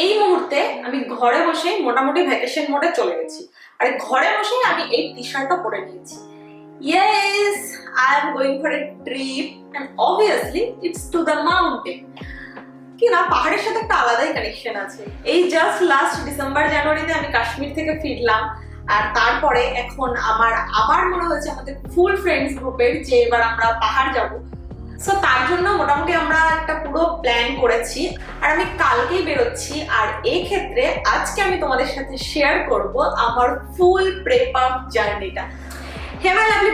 এই মুহূর্তে আমি ঘরে বসে মোটামুটি ভ্যাকেশন মোডে চলে গেছি। আর ঘরে বসে আমি এই টি শার্টটা পরে নিয়েছি। Yes I am going for a trip and obviously it's to the mountain কি না, পাহাড়ের সাথে একটা আলাদাই কানেকশন আছে। এই জাস্ট লাস্ট ডিসেম্বর জানুয়ারিতে আমি কাশ্মীর থেকে ফিরলাম। আর তারপরে এখন আমার, আবার মনে হয়েছে আমাদের ফুল ফ্রেন্ডস গ্রুপের যে এবার আমরা পাহাড় যাব সো তার জন্য মোটামুটি আমরা একটা পুরো প্ল্যান করেছি। আর আমি কালকেই বেরোচ্ছি। আর এই ক্ষেত্রে আজকে আমি তোমাদের সাথে শেয়ার করব আমার ফুল প্রেপ আপ জার্নিটা হে মাই লাভলি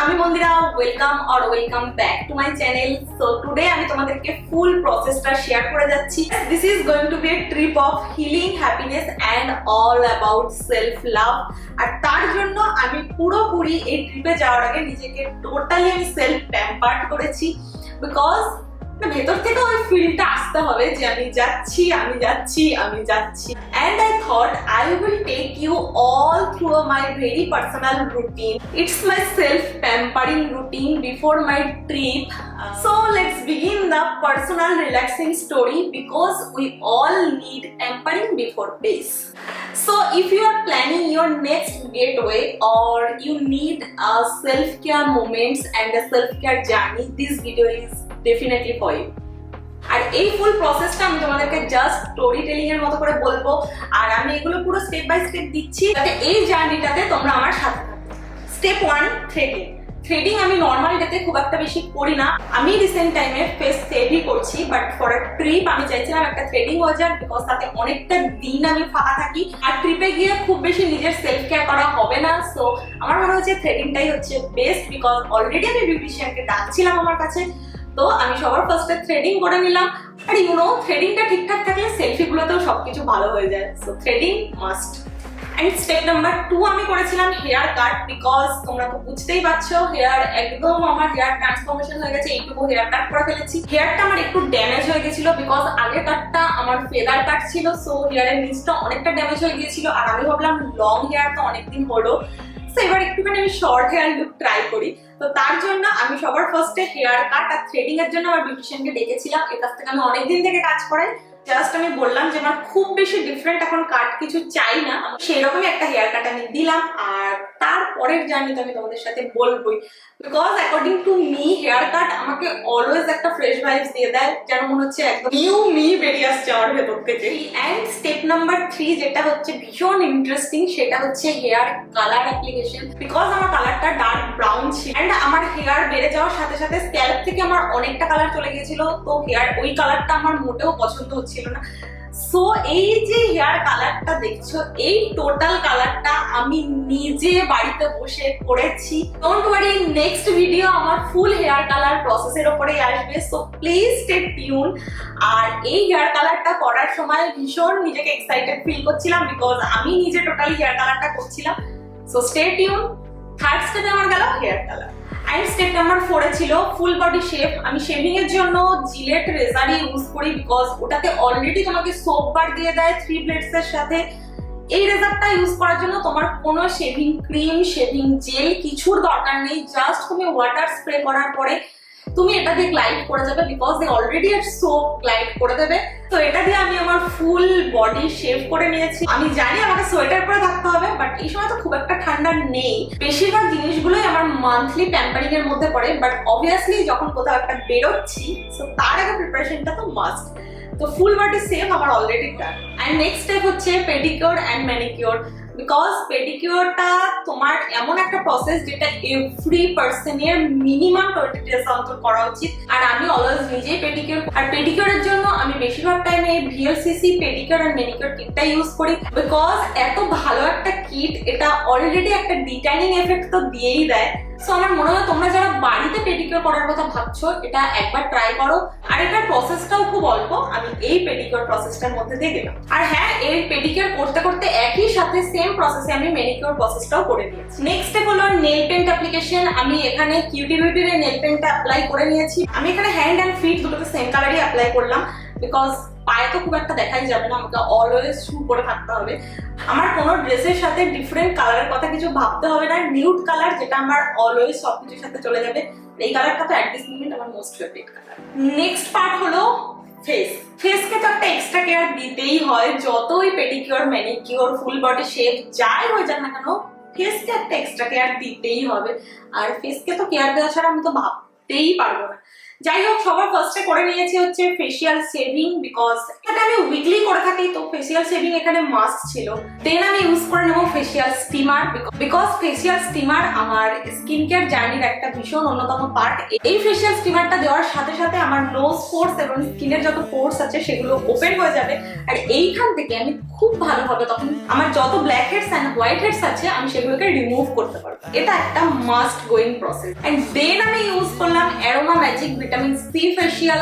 আমি Mandira welcome or welcome back to my channel so today আমি তোমাদেরকে ফুল প্রসেসটা শেয়ার করে যাচ্ছি। This is going to be a trip of healing happiness and all about self love আর তার জন্য আমি পুরোপুরি এই ট্রিপে যাওয়ার আগে নিজেকে টোটালি আমি সেলফ প্যাম্পার্ড করেছি। বিকজ ভেতর থেকে ওই ফিলটা আসতে হবে যে আমি যাচ্ছি আমি যাচ্ছি আমি যাচ্ছি। And I thought I will take you all through my very personal routine it's my self pampering routine before my trip so let's begin the personal relaxing story because we all need pampering before days So, if you are planning your next getaway or you need a self-care moments and a self-care journey, this video is definitely for you. আর এই full প্রসেসটা আমি তোমাদেরকে just story telling এর মতো করে বলব আর আমি এগুলো পুরো স্টেপ বাই স্টেপ দিচ্ছি যাতে এই জার্নিটাতে তোমরা আমার সাথে থাকো স্টেপ ওয়ান থ্রেডিং থ্রেডিং আমি নর্মাল ডেতে খুব একটা বেশি করি না। আমি রিসেন্ট টাইমে ফেস সেভই করছি বাট ফর আ ট্রিপ আমি চাইছিলাম একটা থ্রেডিং হয়ে যাক বিকজ তাতে অনেকটা দিন আমি ফাঁকা থাকি। আর ট্রিপে গিয়ে খুব বেশি নিজের সেলফ কেয়ার করা হবে না। সো আমার মনে হচ্ছে থ্রেডিংটাই হচ্ছে বেস্ট বিকজ অলরেডি আমি বিউটিশিয়ানকে ডাকছিলাম আমার কাছে। তো আমি সবার ফার্স্টে থ্রেডিং করে নিলাম। আর ইউনো থ্রেডিংটা ঠিকঠাক থাকলে সেলফিগুলোতেও সবকিছু ভালো হয়ে যায়। So threading must and step number two আমি করেছিলাম হেয়ার কাট বিকজ তোমরা তো বুঝতেই পারছ হেয়ার একদম আমার হেয়ার ট্রান্সফরমেশন হয়ে গেছে, এইটুকু হেয়ার কাট করে ফেলেছি। হেয়ারটা আমার একটু ড্যামেজ হয়ে গেছিল বিকজ আগের কাটটা আমার ফেদার কাট ছিল সো হেয়ারের নিচটা অনেকটা ড্যামেজ হয়ে গিয়েছিল। আর আমি ভাবলাম লং হেয়ার তো অনেকদিন হলো। সো এবার একটুখানি আমি শর্ট হেয়ার লুক ট্রাই করি। তো তার জন্য আমি সবার ফার্স্টে হেয়ার কাট আর থ্রেডিং এর জন্য আমার বিউটিশিয়ানকে ডেকেছিলাম। এর কাছ থেকে আমি অনেকদিন থেকে কাজ করাই। জাস্ট আমি বললাম যে আমার খুব বেশি ডিফারেন্ট এখন কাট কিছু চাই না। সেই রকমই একটা হেয়ার কাট আমি দিলাম আর তারপরের জার্নি তো আমি তোমাদের সাথে বলবোই। Because according to me hair cut আমাকে অলওয়েজ একটা ফ্রেশ ভাইবস দিয়ে দেয়, যেন মনে হচ্ছে একদম নিউ মি বেরিয়ে আসছে আমার ভেতর থেকে। অ্যান্ড স্টেপ নাম্বার থ্রি যেটা হচ্ছে ভীষণ ইন্টারেস্টিং সেটা হচ্ছে হেয়ার কালার অ্যাপ্লিকেশন বিকজ আমার কালারটা ডার্ক ব্রাউন ছিল অ্যান্ড আমার হেয়ার বেড়ে যাওয়ার সাথে সাথে স্ক্যাল্প থেকে আমার অনেকটা কালার চলে গিয়েছিল, তো হেয়ার ওই কালারটা আমার মোটেও পছন্দ হচ্ছিল না। সো এই যে হেয়ার কালারটা দেখছ, এই টোটাল কালারটা আমি নিজে বাড়িতে বসে করেছি। ডোন্ট ওয়ারি নেক্সট ভিডিও আমার ফুল হেয়ার কালার প্রসেসের ওপরেই আসবে। সো প্লিজ স্টে টিউন আর এই হেয়ার কালারটা করার সময় ভীষণ নিজেকে এক্সাইটেড ফিল করছিলাম বিকজ আমি নিজে টোটালি হেয়ার কালারটা করছিলাম। সো স্টে টিউন থার্ড স্টেপে আমার গেল hair colour and step number ফোরে ছিল ফুল বডি শেপ আমি শেভিং এর জন্য জিলেট রেজারই ইউজ করি বিকজ ওটাতে অলরেডি তোমাকে সোপ বার দিয়ে দেয় থ্রি ব্লেডস এর সাথে। এই রেজারটা ইউজ করার জন্য তোমার কোনো শেভিং ক্রিম শেভিং জেল কিছুর দরকার নেই। জাস্ট তুমি ওয়াটার স্প্রে করার পরে তুমি এটা দিয়ে গ্লাইড করে যাবে বিকজ দে অলরেডি আর সোপ গ্লাইড করে দেবে। তো এটা দিয়ে আমি আমার ফুল বডি শেভ করে নিয়েছি। আমি জানি আমাকে সোয়েটার পরে থাকতে হবে বাট এই সময় তো খুব একটা ঠান্ডা নেই। বেশিরভাগ জিনিসগুলোই আমার মান্থলি প্যাম্পারিং এর মধ্যে পড়ে বাট অবভিয়াসলি যখন কোথাও একটা বেরোচ্ছি তো তার আগে প্রিপারেশনটা তো মাস্ট তো ফুল বডি সেভ আমার already done and next step হচ্ছে পেডিকিওর অ্যান্ড ম্যানিকিওর বিকজ পেডিকিওরটা তোমার এমন একটা প্রসেস যেটা এভরি পার্সনের মিনিমাম টোয়েন্টি ডেজ অন্তর করা উচিত। আর আমি অলওয়েজ নিজেই পেডিকিওর আর পেডিকিওরের জন্য আমি বেশিরভাগ টাইমে ভিএলসিসি পেডিকিওর আর ম্যানিকিওর কিটটা ইউজ করি। বিকজ এত ভালো একটা কিট এটা অলরেডি একটা ডিটাইনিং এফেক্ট তো দিয়েই দেয়। সো আমার মনে হয় তোমরা যারা বাড়িতে পেডিকিওর করার কথা ভাবছ, এটা একবার ট্রাই করো। আর এটার প্রসেসটাও খুব অল্প। আমি এই পেডিকিওর প্রসেসটার মধ্যে দিয়ে গেলাম আর হ্যাঁ এই পেডিকিওর করতে করতে একই সাথে সেম প্রসেসে আমি মেনিকিওর প্রসেসটাও করে দিয়েছি নেক্সট স্টেপ হলো নেল পেন্ট অ্যাপ্লিকেশন আমি এখানে কিউটি বিউটির নেল পেন্টটা অ্যাপ্লাই করে নিয়েছি। আমি এখানে হ্যান্ড অ্যান্ড ফিট দুটোকে সেম কালারই অ্যাপ্লাই করলাম। বিকজ পায়ে তো খুব একটা দেখাই যাবে না। আমাকে অলওয়েজ শু পরে থাকতে হবে। আমার কোনো ড্রেসের সাথে ডিফারেন্ট কালারের কথা কিছু ভাবতে হবে না। নিউড কালার যেটা আমার অলওয়েজ সব কিছুর সাথে চলে যাবে, এই কালারটা তো অ্যাট দিস মোমেন্ট আমার most favourite colour next part হলো ফেস ফেসকে তো একটা এক্সট্রা কেয়ার দিতেই হয়। যতই pedicure manicure full body shape যাই হয়ে যাক না কেন ফেসকে একটা এক্সট্রা কেয়ার দিতেই হবে। আর ফেসকে তো কেয়ার দেওয়া ছাড়া আমি তো ভাবতেই পারব না। যাই হোক সবার ফার্স্টে করে নিয়েছি হচ্ছে ফেসিয়াল সেভিং বিকজ এটা আমি উইকলি করে থাকি, তো ফেসিয়াল সেভিং এখানে মাস্ক ছিল। দেন আমি ইউজ করে নেব facial steamer because facial steamer আমার স্কিন কেয়ার জার্নির একটা ভীষণ অন্যতম পার্ট এই ফেসিয়াল স্টিমারটা দেওয়ার সাথে সাথে আমার নোজ পোর্স এবং স্কিনের যত পোর্স আছে সেগুলো ওপেন হয়ে যাবে। আর এইখান থেকে আমি খুব ভালোভাবে তখন আমার যত black heads and white heads আছে, আমি সেগুলোকে রিমুভ করতে পারব। এটা একটা must going process and then আমি ইউজ করলাম Aroma Magic vitamin C facial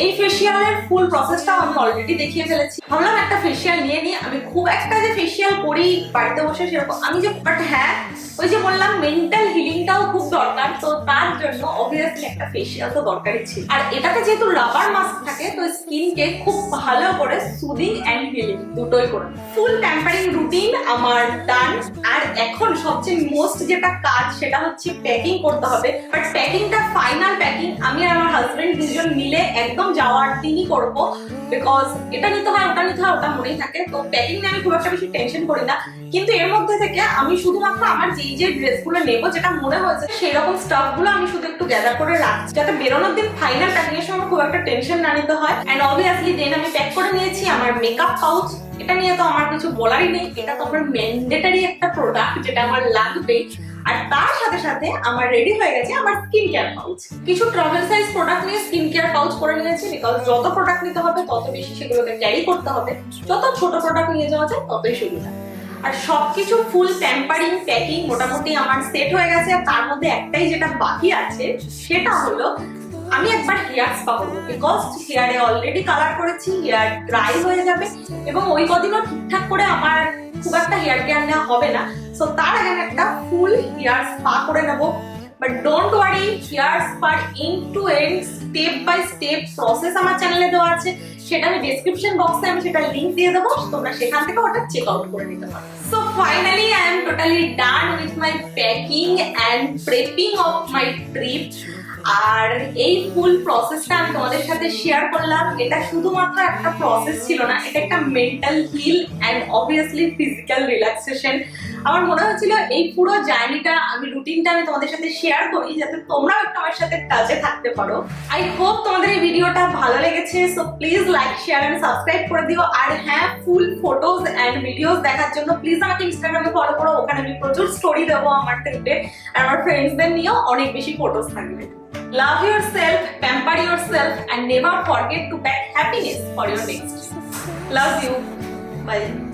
এই ফেসিয়ালের ফুল প্রসেসটাও আমি অলরেডি দেখিয়ে ফেলেছি। ভাবলাম একটা ফেসিয়াল নিয়ে নিই। আমি খুব একটা যে ফেসিয়াল করি বাড়িতে বসে সেরকম আমি যে বাট হ্যাঁ ওই যে বললাম মেন্টাল হিলিংটাও খুব দরকার। তো তার জন্য অবভিয়াসলি একটা ফেসিয়াল তো দরকারই ছিল। আর এটাতে যেহেতু রাবার মাস্ক থাকে, তো স্কিনকে খুব ভালো করে সুদিং অ্যান্ড হিলিং দুটোই করে। ফুল প্যাম্পারিং রুটিন আমার ডান আর এখন সবচেয়ে মোস্ট যেটা কাজ, সেটা হচ্ছে প্যাকিং করতে হবে। বাট প্যাকিংটা ফাইনাল প্যাকিং আমি আর আমার হাজবেন্ড দুজন মিলে একদম যাওয়ার দিনই করব। বিকজ এটা নিতে হয়, ওটা নিতে হয়, ওটা মনেই থাকে। তো প্যাকিং নিয়ে আমি খুব একটা বেশি টেনশন করি না। কিন্তু এর মধ্যে থেকে আমি শুধুমাত্র আমার যেই যে ড্রেসগুলো নেব, যেটা মনে হয়েছে সেই রকম স্টাফগুলো আমি শুধু একটু গ্যাদার করে রাখছি। যাতে বেরোনোর দিন ফাইনাল প্যাকিং এর সময় খুব একটা টেনশন না নিতে হয়। অ্যান্ড অবভিয়াসলি দেন আমি প্যাক করে নিয়েছি আমার মেকআপ পাউচ এটা নিয়ে তো আমার কিছু বলারই নেই। এটা তো আমার ম্যান্ডেটারি একটা প্রোডাক্ট যেটা আমার লাগবেই আর তার সাথে সাথে আমার রেডি হয়ে গেছে আমার স্কিন কেয়ার পাউচ কিছু ট্রাভেল সাইজ প্রোডাক্ট নিয়ে স্কিন কেয়ার পাউচ করে নিয়েছি বিকজ যত প্রোডাক্ট নিতে হবে, তত বেশি সেগুলোকে ক্যারি করতে হবে। যত ছোট প্রোডাক্ট নিয়ে যাওয়া যায়, ততই সুবিধা। আর সবকিছু ফুল প্যাম্পারিং প্যাকিং মোটামুটি আমার সেট হয়ে গেছে। আর তার মধ্যে একটাই যেটা বাকি আছে, সেটা হলো আমি একবার হেয়ার স্পা করব বিকজ হেয়ারে অলরেডি কালার করেছি, হেয়ার ড্রাই হয়ে যাবে, এবং ওই কদিনও ঠিকঠাক করে আমার খুব একটা হেয়ার কেয়ার নেওয়া হবে না। সো তার আগে একটা ফুল হেয়ার স্পা করে নেব। But don't worry hair spare in to end step by step process আমার চ্যানেলে দেওয়া আছে। সেটা আমি ডেসক্রিপশন বক্সে আমি সেটা লিংক দিয়ে দেবো, তোমরা সেখান থেকে ওটা চেক আউট করে নিতে পারো। So finally I am totally done with my packing and prepping of my trip আর এই ফুল প্রসেসটা আমি তোমাদের সাথে শেয়ার করলাম। এটা শুধুমাত্র একটা প্রসেস ছিল না, এটা একটা mental heal and obviously physical relaxation আমার মনে হচ্ছিল এই পুরো জার্নিটা আমি রুটিনটা আমি তোমাদের সাথে শেয়ার করি, যাতে তোমরাও একটু আমার সাথে টাচে থাকতে পারো। আই হোপ তোমাদের এই ভিডিওটা ভালো লেগেছে so please like share and subscribe করে দিও। আর হ্যাঁ ফুল ফটোজ অ্যান্ড ভিডিওস দেখার জন্য প্লিজ আমাকে ইনস্টাগ্রামে ফলো করো, ওখানে আমি প্রচুর স্টোরি দেবো আমার ট্রিপে আর আমার ফ্রেন্ডসদের নিয়েও অনেক বেশি ফটোজ থাকবে। Love yourself, pamper yourself, and never forget to pack happiness for your next. Love you. Bye.